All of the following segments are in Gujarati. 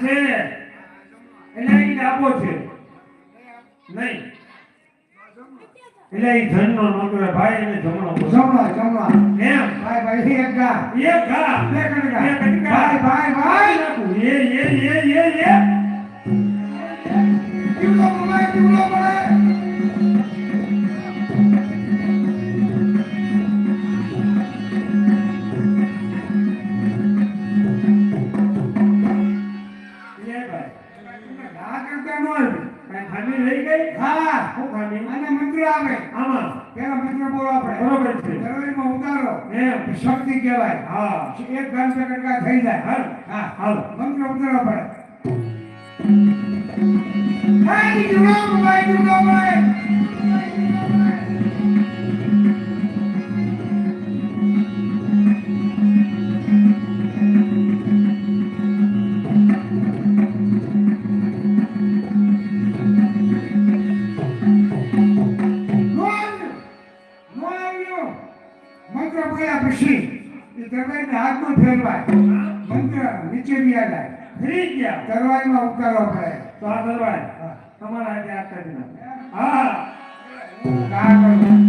છે? એટલે ઈ ડાબો છે. નહીં. એટલે ઈ ધનનો નોકરો ભાઈ અને જમણો. જમણો જમણો. એમ? ભાઈ ભાઈ એક ગા. એક ઘા બે કણકા. બે ભાઈ ભાઈ મંત્ર આમાં. પેલા મિત્ર બોલો આપણે. બરોબર છે. દરવાજામાં ઉતારો. એમ. શક્તિ કહેવાય. હા. એક ગામ બે થઈ જાય. હાલ હા. હાલ. મંત્ર ઉતારો પડે હા જીવડો બોલાય જીવડો બોલાય પછી એ દરવાજાને હાથમાં ફેરવાય. બંધ નીચે બી જાય. ફ્રી ગયા. દરવાજામાં ઉતારવા પડે. તો આ હા. તમારા હાથે આ કરી નાખે. હા. કા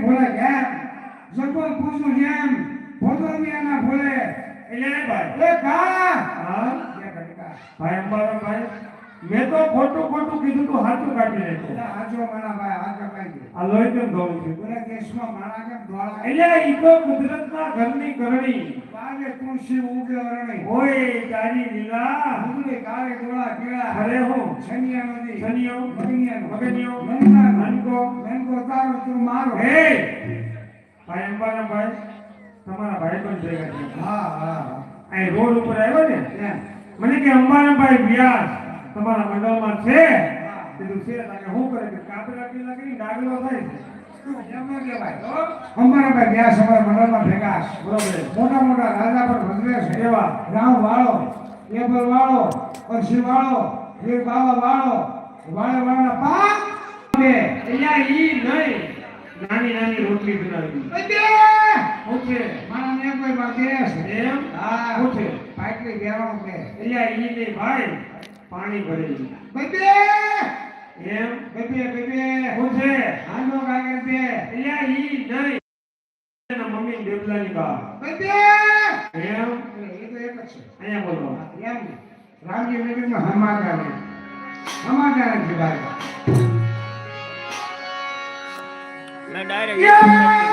ઘરની ભોળે ઘેર. જગો પૂછું જેમ ભોદોમિયાના ભોળે. એટલે ભાઈ. એ કા હા. ભાઈ અંબાલાલ ભાઈ. મેં તો ખોટું ખોટું કીધું તું સાચું કાઢી નાખ્યું. હાચો માણા ભાઈ હાચો કાંઈ આ લોહી કેમ ગયું છે? પૂરા કેસમાં માણા કેમ ધોળા? એટલે ઈ તો કુદરતના ઘરની કરણી. બારે તુલસી ઉગે અરણી. ઓય તારી લીલા. ઉગડે કાળે ધોળા પીળા. અરે હો? છનિયા નદી છનિયો મગનિયા મગનિયો મનકાનો નાનકો મેનકો તારો તું મારો. હે! ભાઈ અંબાના ભાઈ તમારા ભાઈ પણ ભેગા છે હા હા અહીં રોડ ઉપર આવ્યો ને. મને કે અંબારામભાઈ વ્યાસ તમારા મંડળમાં છે? કીધું છે તાકે શું કરે કે કાપરા પીલા કરી ડાગલો થાય અમારા ભાઈ વ્યાસ અમારા મંડળમાં ભેગા. બરોબર. મોટા મોટા રાજા પર ભજવે છે. એવા. રામ વાળો એબર વાળો પરસી વાળો વીર બાવા વાળો વાળે વાળા પાક બે અહીંયા ઈ નહીં. નાની નાની રોટલી બનાવી. બે મારા ને કોઈ માં બે છે? એમ? હા. શું પાટલી બેવાનું બે અહીંયા ઈ નહીં ભાઈ. પાણી ભરેલી બે એમ? બે બે બે બે છે? હાનો કાગળ બે અહીંયા ઈ નહીં. એના મમ્મી દેવલાની બા. બે બે એમ? એ તો એક જ છે. અહીંયા બોલો. એમ રામજી નગરમાં હમાદાર હમાદાર છે ભાઈ. મેં ડાયરેક્ટ